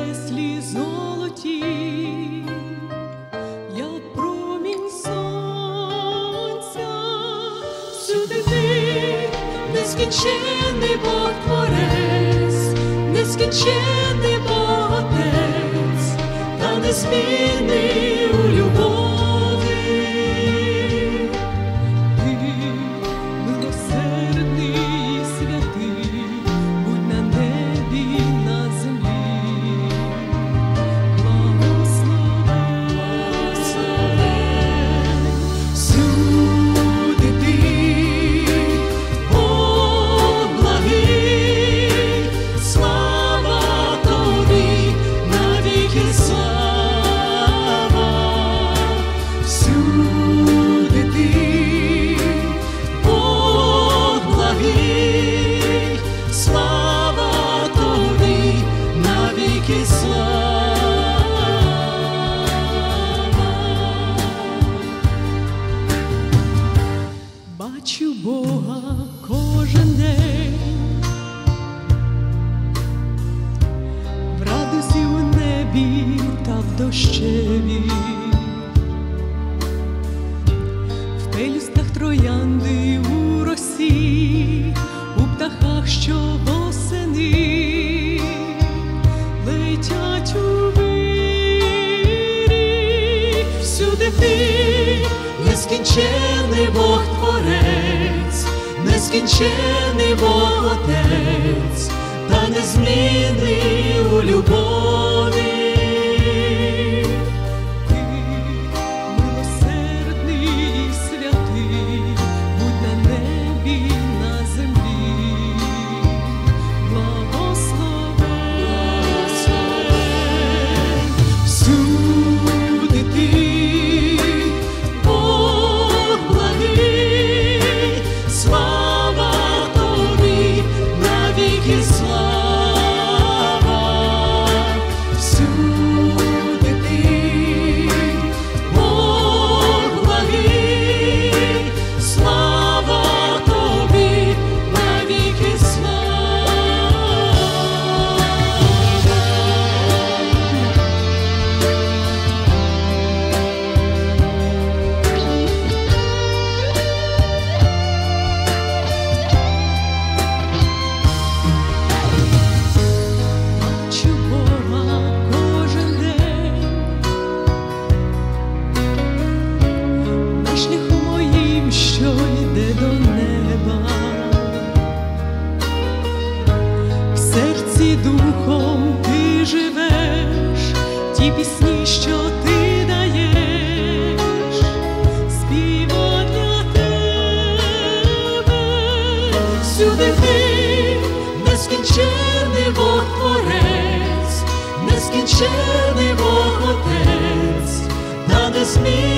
песлі золоті, як промінь сонця, всюди ти нескінчений Бог творець, нескінчений Бог Отець, та незмінний дощеві, в пелюстах троянди у росі, у птахах, що восени летять у вирі. всюди ти, нескінчений Бог Творець, нескінчений Бог Отець, та незмінний у любові. Що йде до неба, в серці духом ти живеш, ті пісні, що ти даєш, співа для тебе. Всюди ти, нескінчений Бог Творець, нескінчений Бог Отець, та незмінний